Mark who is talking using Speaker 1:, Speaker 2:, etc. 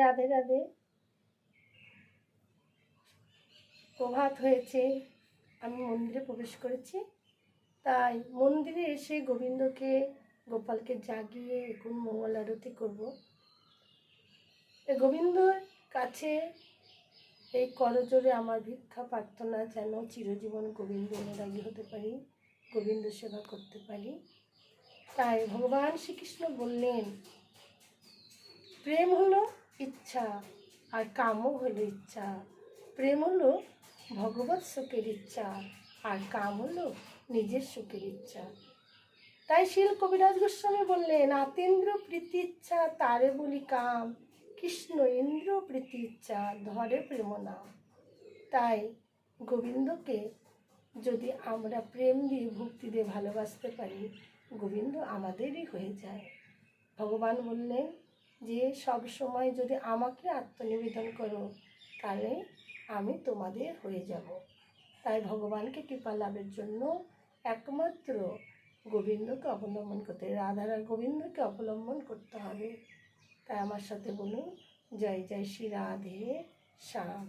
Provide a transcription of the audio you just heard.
Speaker 1: রাধে রাধে। প্রভাত হয়েছে, আমি মন্দিরে প্রবেশ করেছি। তাই মন্দিরে এসে গোবিন্দকে, গোপালকে জাগিয়ে এখন মঙ্গল আরতি করব। গোবিন্দর কাছে এই করজোরে আমার ভিক্ষা প্রার্থনা যেন চিরজীবন গোবিন্দ অনুরাগী হতে পারি, গোবিন্দ সেবা করতে পারি। তাই ভগবান শ্রীকৃষ্ণ বললেন, প্রেম হলো ইচ্ছা আর কামও হলো ইচ্ছা। প্রেম হলো ভগবত সুখের ইচ্ছা আর কাম হলো নিজের সুখের ইচ্ছা। তাই শিল কবিরাজ গোস্বামী বললেন, আতেন্দ্র প্রীতি ইচ্ছা, তারে বলি কাম। কৃষ্ণ ইন্দ্র প্রীতি ইচ্ছা, ধরে প্রেম নাম তাই গোবিন্দকে যদি আমরা প্রেম দিয়ে ভক্তি দিয়ে ভালোবাসতে পারি, গোবিন্দ আমাদেরই হয়ে যায়। ভগবান বললেন যে সব সময় যদি আমাকে আত্মনিবেদন করো, তাহলে আমি তোমাদের হয়ে যাব। তাই ভগবানকে কৃপা লাভের জন্য একমাত্র গোবিন্দকে অবলম্বন করতে রাধারা গোবিন্দকে অবলম্বন করতে হবে। তাই আমার সাথে বলুন, জয় জয় শ্রী রাধে শ্যাম।